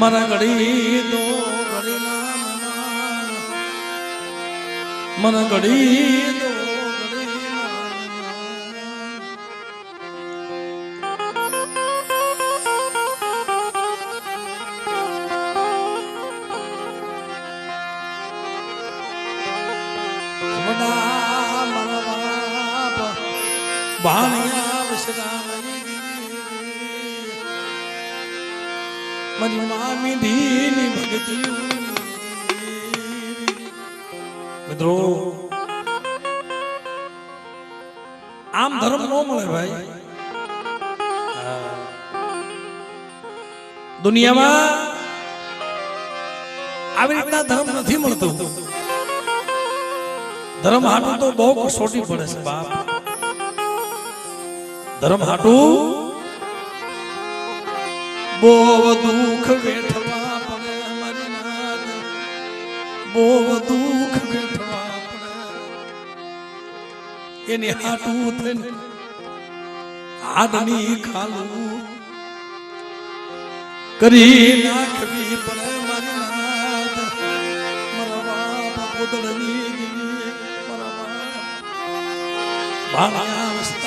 મારા ઘડી તો ઘડી ના મન ઘડી તો આમ ધર્મ ન મળે ભાઈ. દુનિયામાં આવી રીતના ધર્મ નથી મળતો. ધર્મ હાટું તો બહુ કસોટી પડે છે બાપ. ધર્મ હાટું બહુ દુઃખ વેઠવા પડે બહુ દુઃખ એની હાટું થઈને હાડની ખાલું કરી નાખવી પડે મારી નાથ મારા બાપ પોતળની દીવી મારા બાપ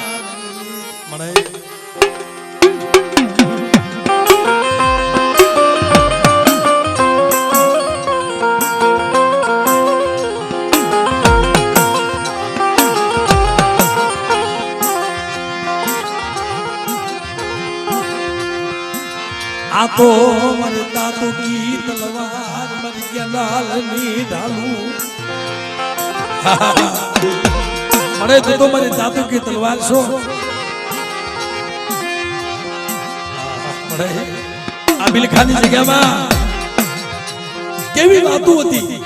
આ તો મરે દાદુ કી તલવાર મરી ગયા લાલની ઢાલું મળે તો તો મને દાદુ કે તલવાર છો આબિલ ખાનની જગ્યામાં કેવી વાતો હતી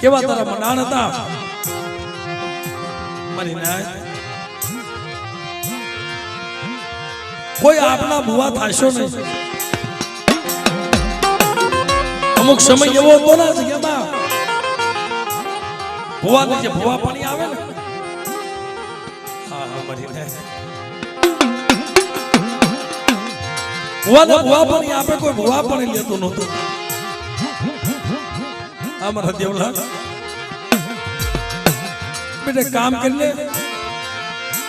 કેવા તારા મનાણ હતા મારી નાય કોઈ આપના ભુવા થાશો નહીં અમુક સમય એવો હતો ને જગ્યામાં ભુવા જે ભુવા પાણી આવે ને. ભુવા ને ભુવા પાણી આપે, કોઈ ભુવા પાણી લેતો નહોતો. આ મારા દેવલા બેટા, કામ કરીને,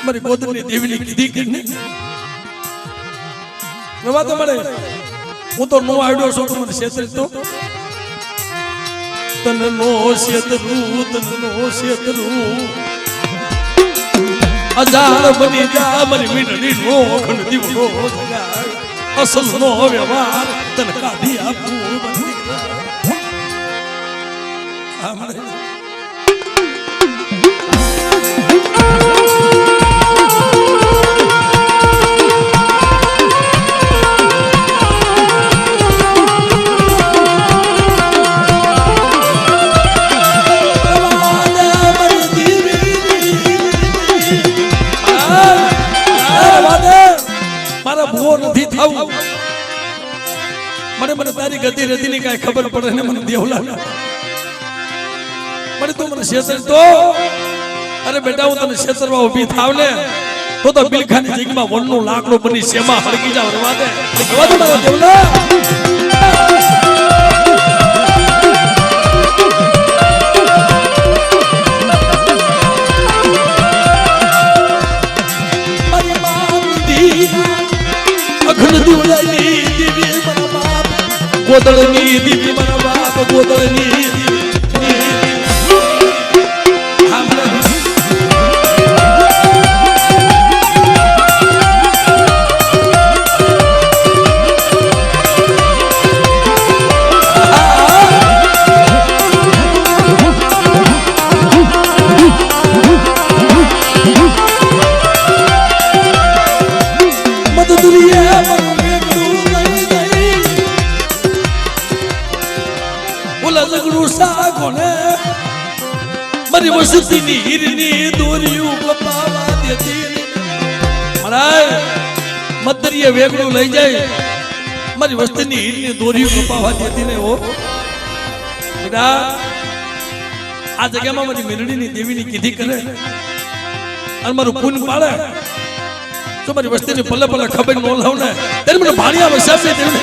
મારી ગોદરની દેવીની કીધી કરીને. નવા તો મળે હું તો નો આડ્યો છું તું મને શેતરી તો તન નો છેતરું તન નો છેતરું અજાણ બની જા મને મીંડળી નો ખંડ દીવડો અસલ નો વ્યવહાર તને કાઢી આપું બની ભૂવો નથી થવું મને મને તારી ગતિ રતી ની કઈ ખબર પડે ને મને દેવલા મને તું મને શેતર તો? અરે બેટા, હું તને શેતરમાં ઊભી થાવ ને, તો તો બિલખાની જગ્યામાં વનનું લાકડું બની શેમાં હળગી જાવ, રવા દે. રવા મારા દેવલા. ગોદળની દીવી મારા બાપ ગોદળની દીવી વસતીની હીરની દોરીયું લઈ જાય મારી વસ્તીની હીરની દોરીઓ કપાવા ને બેટા આ જગ્યામાં મારી દેવીની કીધી કરે અને મારું પૂન પાડે તો મારી વસ્તીની પલ્લે પલ્લે ખબર ન લાવ ને ત્યારે મને ભાણિયા વસાવે દેવને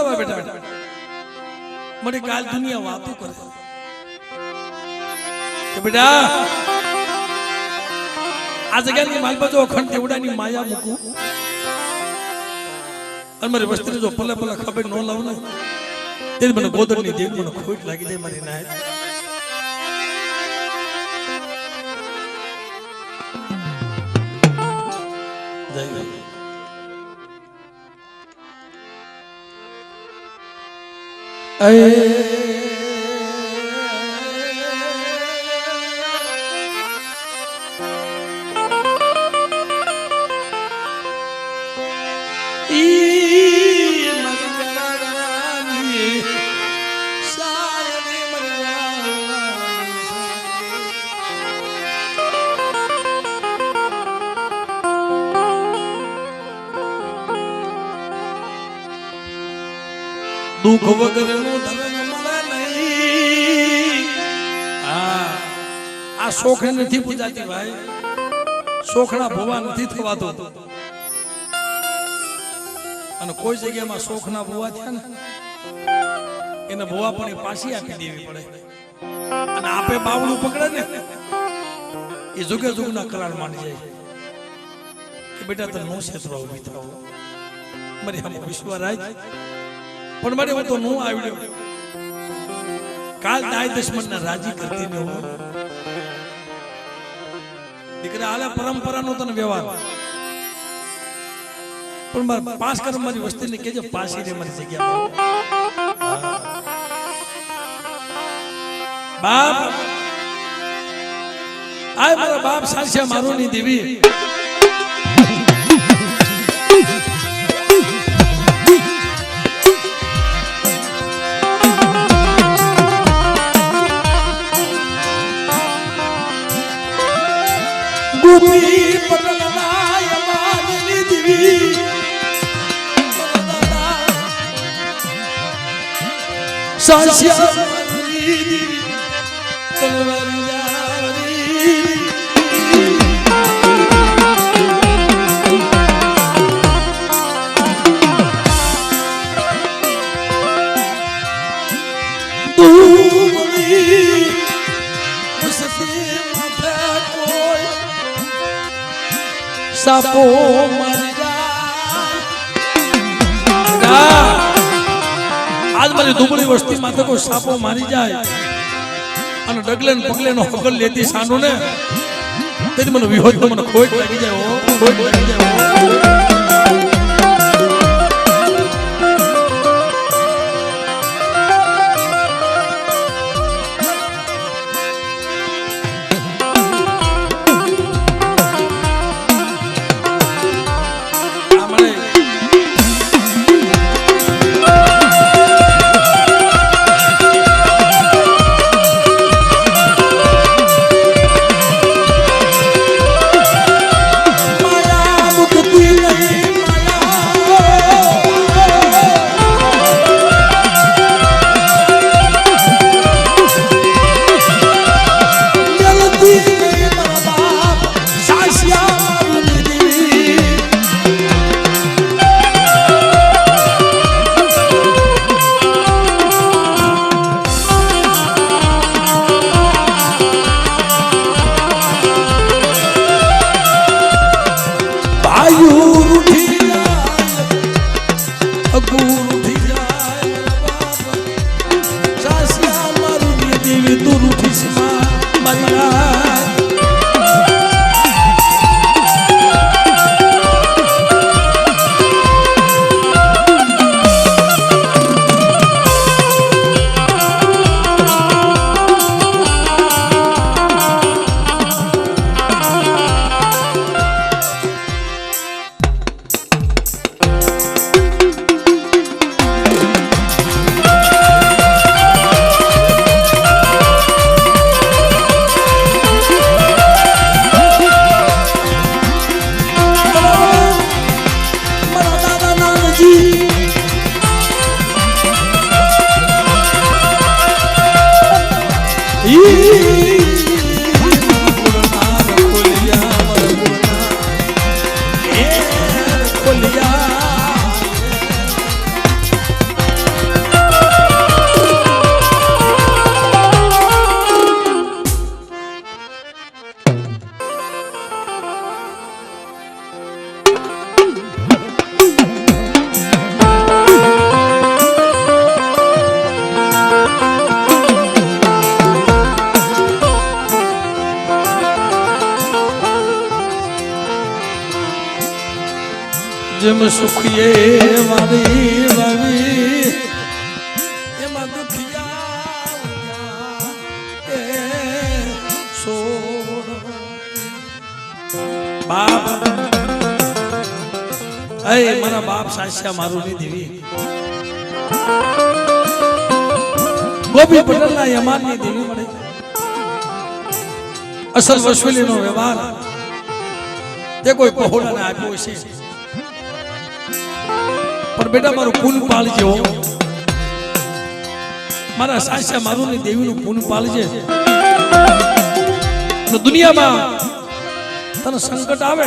લેવા બેટા. મને કાલ દુનિયા વાતો કરે. કે બેટા, આ જગ્યાની માલપા જો અખંડ દેવડાની માયા મૂકું? અને મારી વસ્તીને જો પલે પલે ખબર ન લાવ ને તેથી મને ગોદરની દેવ મને ખોટ લાગી જાય મારી નાય ઈ દુઃખ વગરનું નહીં. આ આ શોખ નથી પૂજાતી ભાઈ. શોખના ભોવા નથી થવાતો. અને કોઈ જગ્યામાં શોખના ભોવા થયા ને, એને ભોવા પણ પાછી આપી દેવી પડે. અને આપે બાવડું પકડે ને, એ જુગે જુગના કરાર માની જાય. કે બેટા, તને નો ક્ષેત્રો ઊભી થાવ. મારી આમ વિશ્વરાજ પણ મારે હું તો નો આવડ્યો. કાલ દાય દુશ્મનને રાજી કરતી ને હું દીકરા, આલે પરંપરા નો તને વ્યવહાર. પણ મારે પાસ કર મારી વસ્તીને કેજો પાસી રે મારી જગ્યા બાપ, આય મારા બાપ સાચા મારું ની દેવી. સાચા મારી દેવી તલવારી જારી દુબળી હસતી માથે કોઈ સાપો મારી આજ મારી દુબળી વસ્તી માથે કોઈ સાપો મારી જાય. અને ડગલે ને પગલે નો હગલ લેતી સાનો ને તેથી મને વિહોદ મને ખોટ લાગી જાય ખોટ લાગી જાય જેમ સુખીએ મારી વાવી બાપ. અય, મારા બાપ સાસ્યા મારું નહીં દેવી. ગોપી પટેલ ના યમાનની દેવી મળે. અસલ વસૂલી નો વ્યવહાર. તે કોઈ પહોળાને આપ્યો છે બેટા, મારું પૂન પાળજે હો મારા સાસા મારું ને દેવીનું પૂન પાળજે અને દુનિયામાં તને સંકટ આવે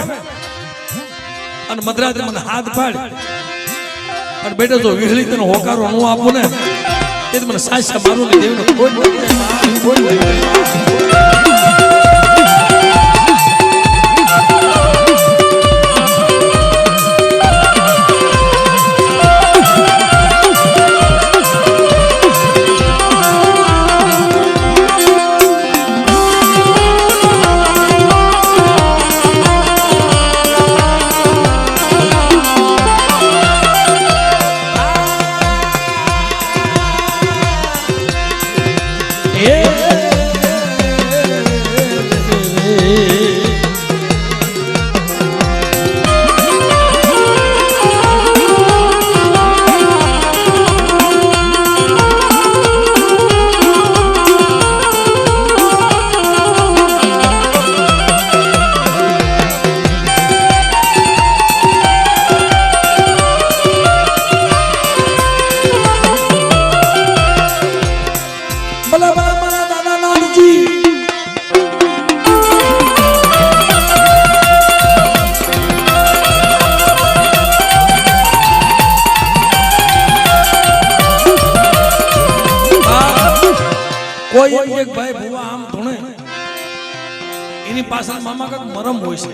અને મદ્રાતે મને હાથ પાડ. અને બેટા, જો વિહળી તને હોકારો હું આપું ને તે મને સાસા મારું ની દેવીનું કોઈ પાછળ મામા કાક મરમ હોય છે.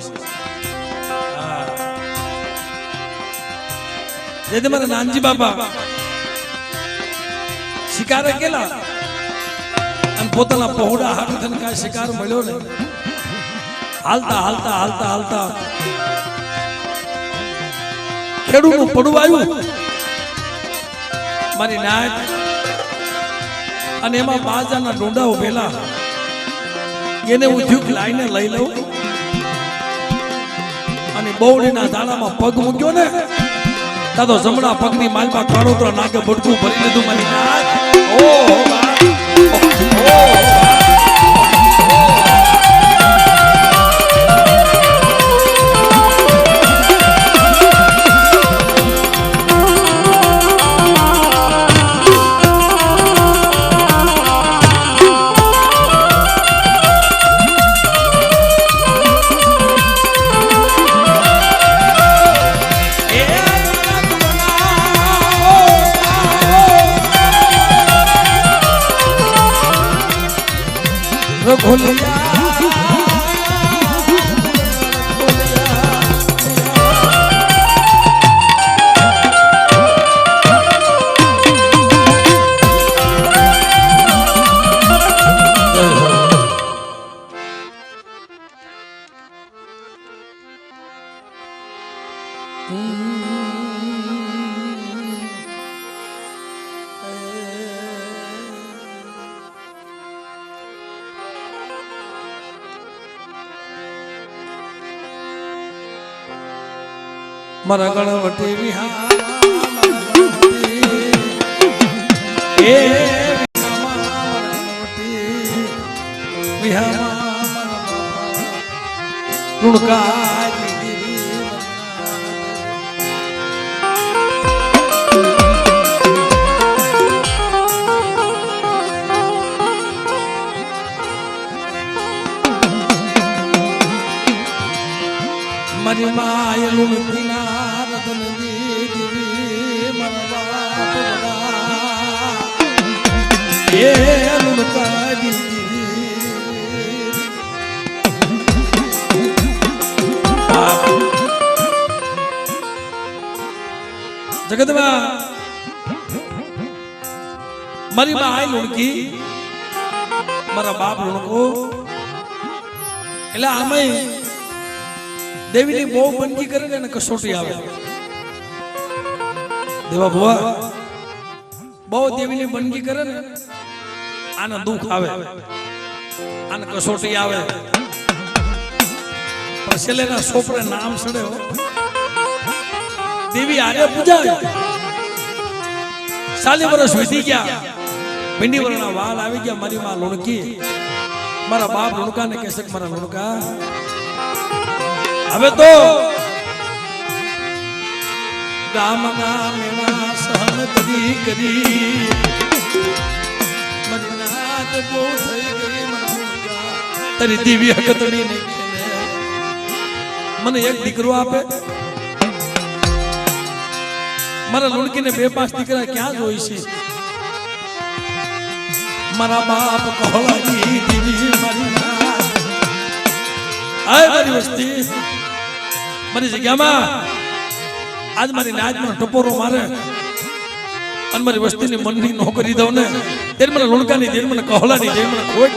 જેથી મારા નાનજી બાપા શિકારે ગયેલા અને પોતાના પહોળા હાથ થઈને કાંઈ શિકાર મળ્યો ને હાલતા હાલતા હાલતા હાલતા ખેડૂતનું પડું આવ્યું. મારી નાચ અને એમાં બાજાના ડોંડા ઉભેલા એને હું થયું કે લાઈને લઈ લઉં. અને બહુડીના દાણામાં પગ મૂક્યો ને તા તો જમણા પગની માલમાં કાળોતરા નાકે બટકું ભરી લીધું મારી નાચ ઓહો Hola. મારા ગણવટી વિહાર એ મારી માયલું પીના જગતમાં મારી બાઈ લુણકી મારા બાપ લુણકો એટલે આમે દેવીની બહુ બંદગી કરે ને કસોટી આવે. દેવા ભુવા બહુ દેવીની બંદગી કરે ને આને દુઃખ આવે. આને કસોટી આવે. છેલ્લેના સોપરે નામ સડે દેવી આરે પૂજાય. સાલી વર્ષ વીતી ગયા. ભીંડી વરના વાલ આવી ગયા, મારી માં લુણકી. મારા બાપ લુણકાને કહેશે કે મારા લુણકા, હવે તો ગામના મેણા સહન કરી કરી. તારી દિવ્ય હકતની ની મને એક દીકરો આપે. મારા લુણકીને બે પાંચ દીકરા ક્યાં જોઈ છે? મારા બાપ કહલાની દીવી મારી. આય મારી વસ્તી. મારી જગ્યામાં આજ મારી નાચમાં ટપોરો મારે. અને મારી વસ્તીની મનની નો કરી દઉં ને, ત્યારે મને લુણકાની જેમ મને કહલાની જેમ મને ખોટ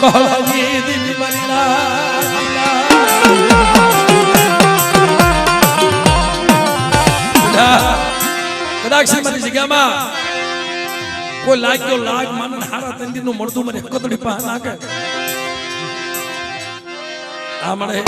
બનનાય જગ્યામાં કોઈ લાગ્યો લાગ માન હારા તંદી નું મળતું મને કતડી પા નાખે. આ મળે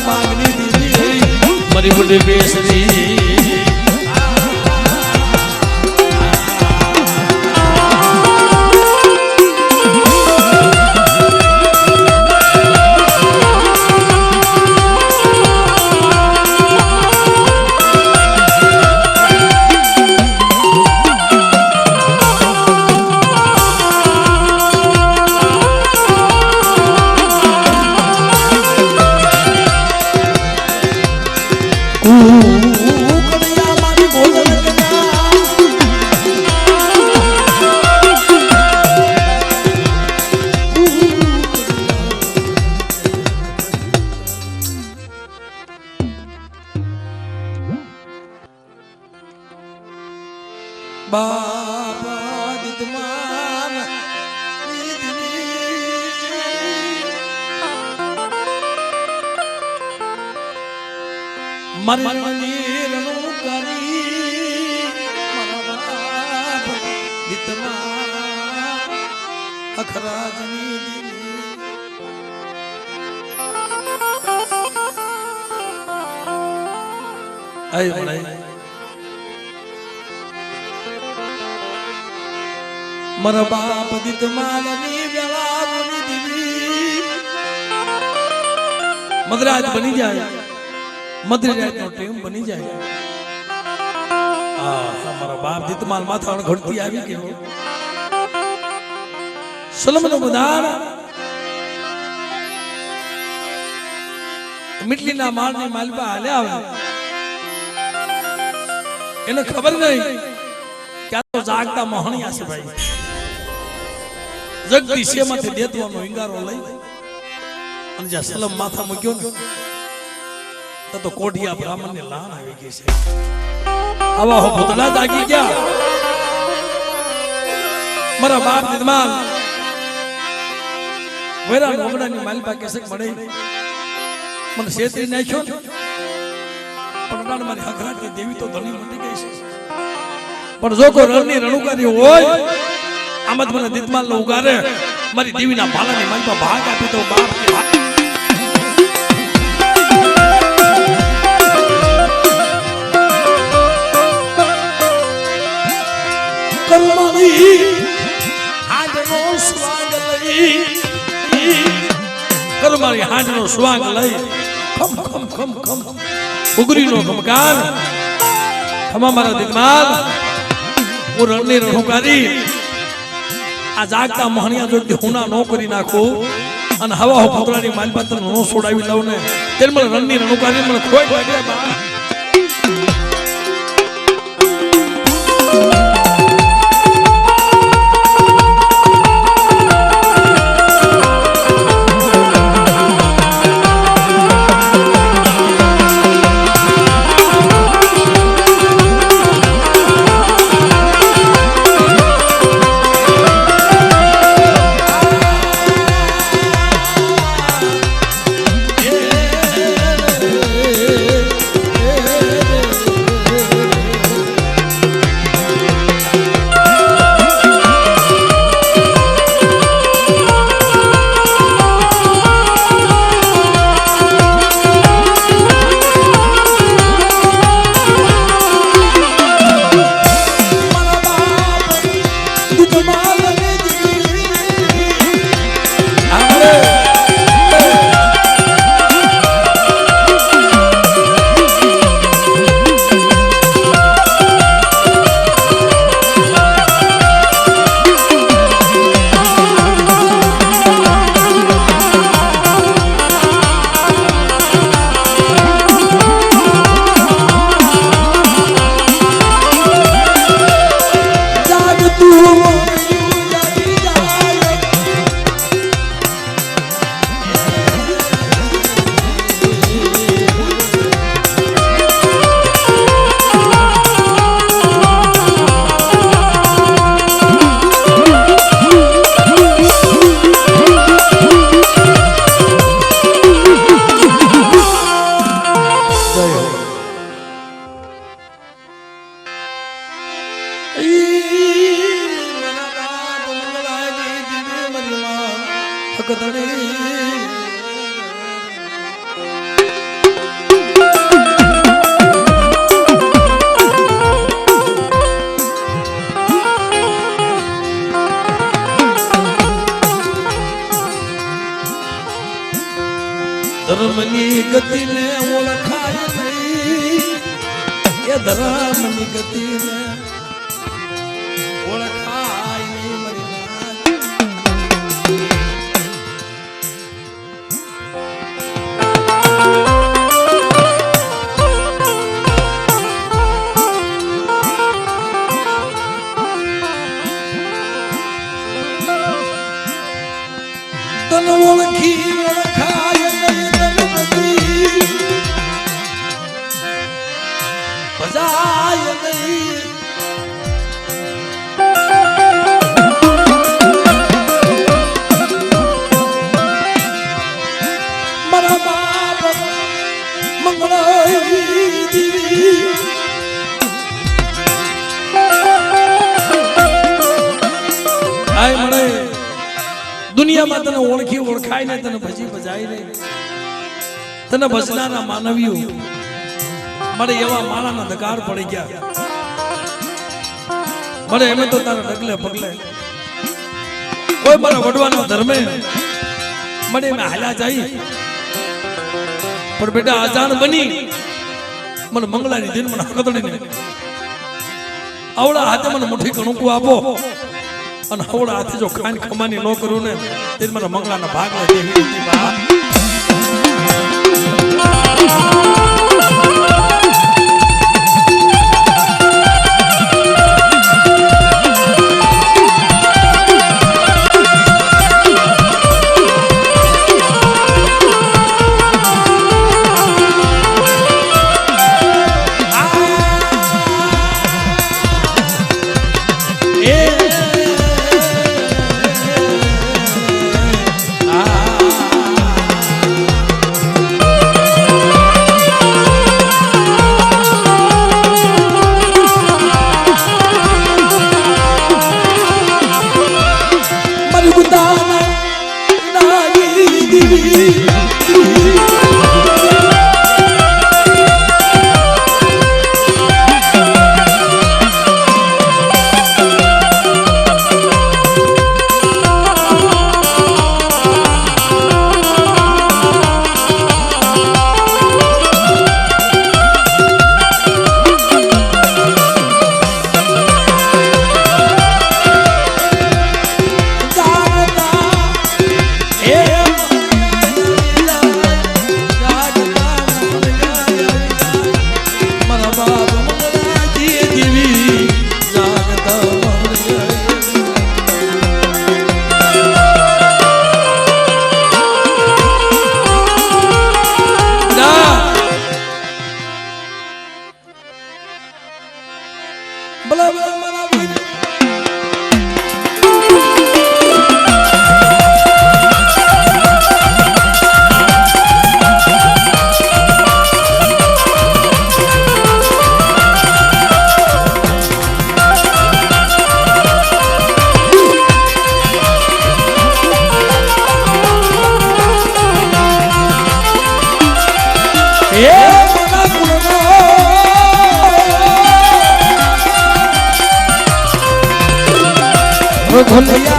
ટુકડાના દીધી. મારી બુઢી બેસરી મારા બાપ દિત માલની વેળાની દીવી. મદરાજ બની જાય. મદરાજ નો ટેમ બની જાય. આ મારા બાપ દિત માલ માથા ઘડતી આવી ગયો. સલમ નો બદાર મીટલી ના માળની માલપા હાલે આવે. એને ખબર નહીં. ક્યાં તો જાગતા મોહણિયા છે ભાઈ. જગતી શેમાંથી દેતવાનો હિંગારો લઈ અને જ્યાં સલમ માથા મૂક્યો ને તો કોઢિયા બ્રાહ્મણ ને લાન આવી ગઈ છે. આવા હો ભૂતલા જાગી ગયા. મારા બાપ નિર્માલ વેરા મોગડાની માલપા કેસે મળે? મને શેત્રી નાખ્યો પણ મારી હકરાટની દેવી તો ધણી મટી ગઈ છે. પણ જો કોઈ રણની રણુકારી હોય આમાં જ મને દીતમાલ નો ઉગારે. મારી દેવીના ભાલાની મનમાં ભાગ આપી તો બાપ કે હાજનો સ્વાગ લઈ. કરમાળી સ્વાગ લઈ. ખમ ખમ ખમ ખમ. ઉગરીનો ખમકાર ખમા મારા દિમાગ હું રણની રણુકારી આ જાગતા મહણિયા જો હુના નો કરી નાખો અને હવા હો પતરાની માલપાત્ર નો છોડાવી લઉં ને. ત્યારે મને રણની રણુકારી મને લાગે બા Medine ને તને ભજી ભજાય રે તને ભજનારા માનવીઓ મારે એવા માળાના ધકાર પડી ગયા. મારે એમે તો તારા ડગલે પગલે. કોઈ મારા વડવાના ધર્મે મને એમ હાલ્યા જાય. પણ બેટા અજાણ બની. મને મંગળાની દિન મને હકતડી આવડા હાથે મને મુઠ્ઠી કણુકું આપો. અને આવડા હાથે જો ખાન ખમાની ન કરું ને તે મારા મંગળાના ભાગ લે भोलिया